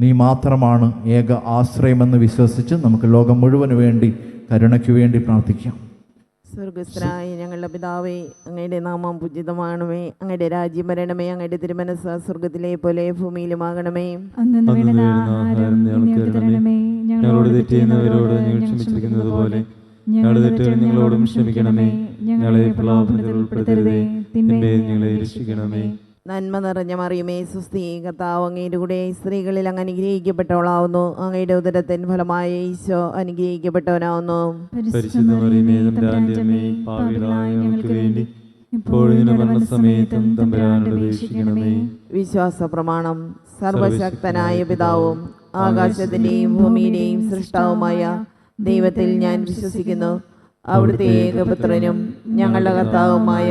നീ മാത്രമാണ് ഏക ആശ്രയമെന്ന് വിശ്വസിച്ച് നമുക്ക് ലോകം മുഴുവൻ വേണ്ടി കരുണയ്ക്ക് വേണ്ടി പ്രാർത്ഥിക്കാം. സ്വർഗസ്ഥനായ ഞങ്ങളുടെ പിതാവേ അങ്ങയുടെ നാമം പൂജിതമാണമേ. അങ്ങയുടെ രാജ്യം വരണമേ. അങ്ങയുടെ തിരുമനസ് സ്വർഗത്തിലെ പോലെ ഭൂമിയിലുമാകണമേ. ഞങ്ങളോട് തെറ്റിയുന്നവരോട് ഞങ്ങൾ ക്ഷമിച്ചിരിക്കുന്നത് പോലെ. ഞങ്ങളുടെ തെറ്റുകൾ ഞങ്ങളോടും ക്ഷമിക്കണമേ. ഞങ്ങളെ പ്രലോഭനത്തിൽ ഉൾപ്പെടുത്തരുതേ. ഞങ്ങളെ രക്ഷിക്കണമേ. നന്മ നിറഞ്ഞ മറിയുമേ സുസ്ഥീ കർത്താവ് അങ്ങയുടെ കൂടെ സ്ത്രീകളിൽ അങ്ങ് അനുഗ്രഹിക്കപ്പെട്ടവളാവുന്നു. അങ്ങയുടെ ഉദരത്തിൻ ഫലമായ ഈശോ അനുഗ്രഹിക്കപ്പെട്ടവനാവുന്നു. വിശ്വാസ പ്രമാണം സർവശക്തനായ പിതാവും ആകാശത്തിന്റെയും ഭൂമിയുടെയും സൃഷ്ടാവുമായ ദൈവത്തിൽ ഞാൻ വിശ്വസിക്കുന്നു. അവിടുത്തെ ഏകപുത്രനും ഞങ്ങളുടെ കർത്താവുമായ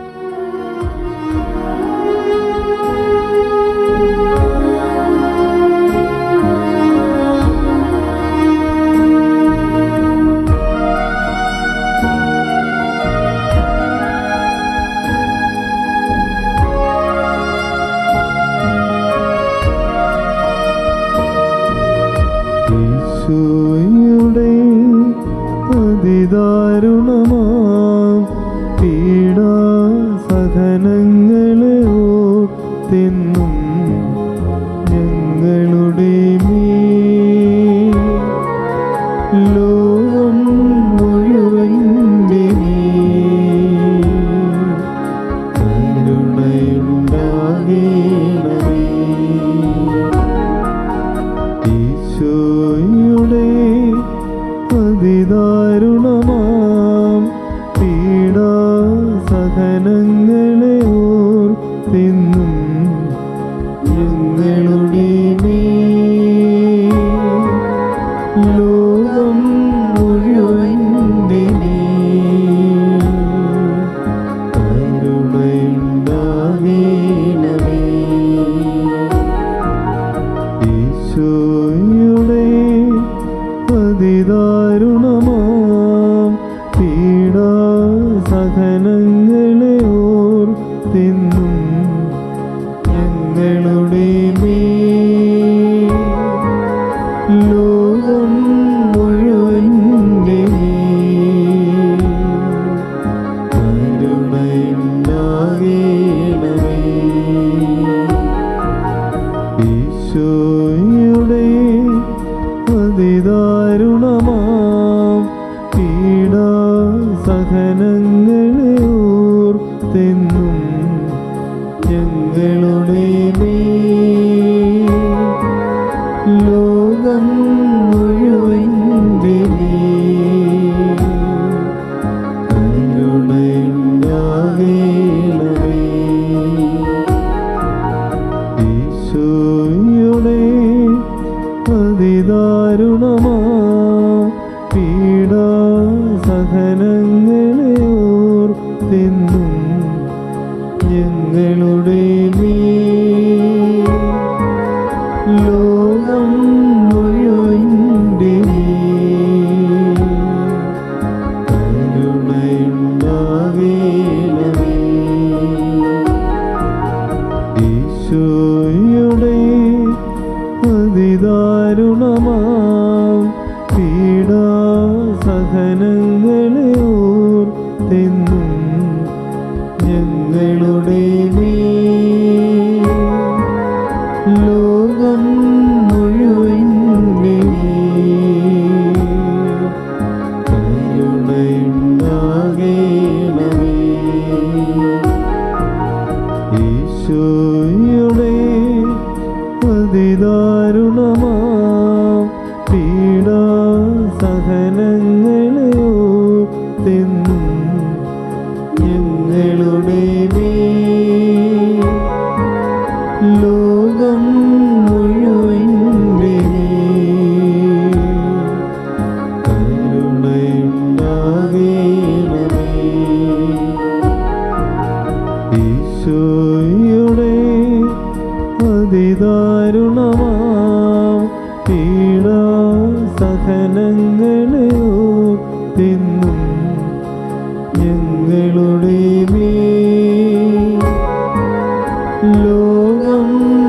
ഞങ്ങളെ ഓർത്തിന്ന് lúa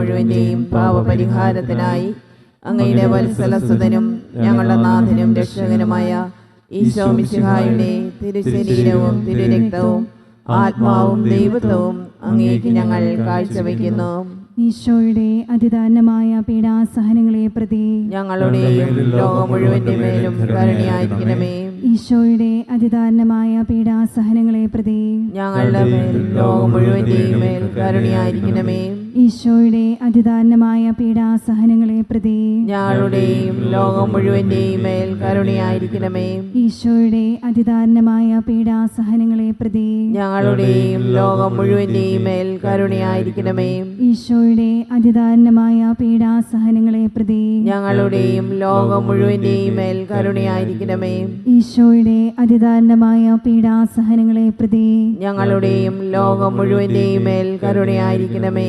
മുഴുവന്റെയും പാവപരിഹാരത്തിനായി അങ്ങയുടെ വത്സലസുതനും ഞങ്ങളുടെ നാഥനും രക്ഷകനുമായ ഈശോ മിശിഹായുടെ തിരുശരീരവും തിരുരക്തവും ആത്മാവും ദൈവത്വവും അങ്ങേക്ക് ഞങ്ങൾ കാഴ്ചവെക്കുന്നു. ഈശോയുടെ അതിദാനമായ പീഡാസഹനങ്ങളെ പ്രതി ഞങ്ങളുടെയും ലോകം മുഴുവന്റെ മേലും കരുണയായിരിക്കണമേ. ഈശോയുടെ അതിദാനമായ പീഡാസഹനങ്ങളെ പ്രതി ഞങ്ങളുടെ മേൽ ലോകം മുഴുവന്റെയും മേൽ കരുണയായിരിക്കണമേ. ഈശോയുടെ അതിദാനമായ പീഡാസഹനങ്ങളെ പ്രതി ഞങ്ങളുടെയും ലോകം മുഴുവന്റെയും മേൽ കരുണയായിരിക്കണമേ. ഈശോയുടെ അതിദാനമായ പീഡാസഹനങ്ങളെ പ്രതി ഞങ്ങളുടെയും ലോകം മുഴുവന്റെയും മേൽ കരുണയായിരിക്കണമേ. ഈശോയുടെ അതിദാനമായ പീഡാസഹനങ്ങളെ പ്രതി ഞങ്ങളുടെയും ലോകം മുഴുവന്റെയും മേൽ കരുണയായിരിക്കണമേ. ഈശോയുടെ അതിദാനമായ പീഡാസഹനങ്ങളെ പ്രതി ഞങ്ങളുടെയും ലോകം മുഴുവന്റെയും മേൽ കരുണയായിരിക്കണമേ.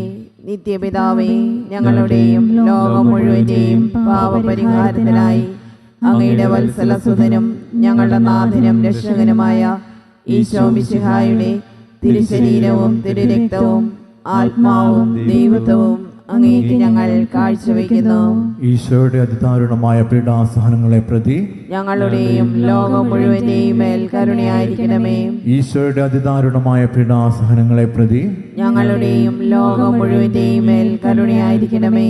നിത്യപിതാവേ ഞങ്ങളുടെയും ലോകം മുഴുവന്റെയും പാപപരിഹാരത്തിനായി അങ്ങയുടെ വത്സലസുതനും ഞങ്ങളുടെ നാഥനും രക്ഷകനുമായ ഈശോ മിശിഹായുടെ തിരുശരീരവും തിരുരക്തവും ആത്മാവും ദൈവത്വവും അങ്ങേക്ക് ഞങ്ങൾ കാഴ്ചവെക്കുന്നു. ഈശോയുടെ അതിദാരുണമായ പീഡാസഹനങ്ങളെ പ്രതി ഞങ്ങളുടെയും ലോകം മുഴുവന്റെയും മേൽ കരുണയായിരിക്കണമേ. ഈശോയുടെ അതിദാരുണമായ പീഡാസഹനങ്ങളെ പ്രതി ഞങ്ങളുടെയും ലോകം മുഴുവന്റെയും മേൽ കരുണയായിരിക്കണമേ.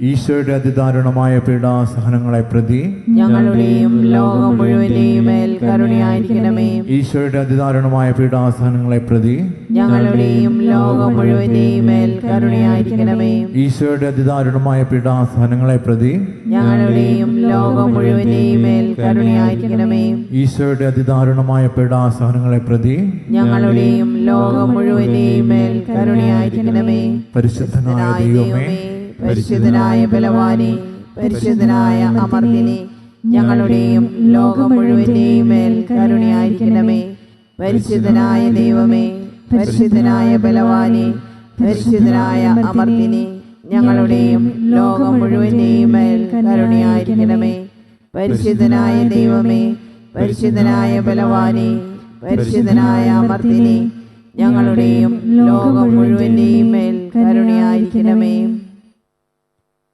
ഈശോയുടെ അതിദാരുണമായ പീഡാസഹനങ്ങളെ പ്രതി ഞങ്ങളുടെയും ലോകം മുഴുവന്റെയും മേൽ കരുണയായിരിക്കണമേ. ഈശോയുടെ അതിദാരുണമായ പീഡാസഹനങ്ങളെ പ്രതി ഞങ്ങളുടെയും ലോകം മുഴുവന്റെയും മേൽ കരുണയായിരിക്കണമേ. ഈശോയുടെ അതിദാരുണമായ പീഡാസഹനങ്ങളെ പ്രതി ഞങ്ങളുടെയും ലോകം മുഴുവന്റെയും മേൽ കരുണയായിരിക്കണമേ. ഈശോയുടെ അതിദാരുണമായ പീഡാസഹനങ്ങളെ പ്രതി ഞങ്ങളുടെയും ലോകം മുഴുവനെയും മേൽ കരുണയായിരിക്കണമേ. പരിശുദ്ധനായ ദൈവമേ പരിശുദ്ധനായ ബലവാനെ പരിശുദ്ധനായ അമർദിനെ ഞങ്ങളുടെയും ലോകം മേൽ കരുണയായിരിക്കണമേ. പരിശുദ്ധനായ ദൈവമേ പരിശുദ്ധനായ ബലവാനെ പരിശുദ്ധനായ അമർദിനെ ഞങ്ങളുടെയും ലോകം മേൽ കരുണയായിരിക്കണമേ. പരിശുദ്ധനായ ദൈവമേ പരിശുദ്ധനായ ബലവാനെ പരിശുദ്ധനായ അമർദിനെ ഞങ്ങളുടെയും ലോകം മേൽ കരുണയായിരിക്കണമേ.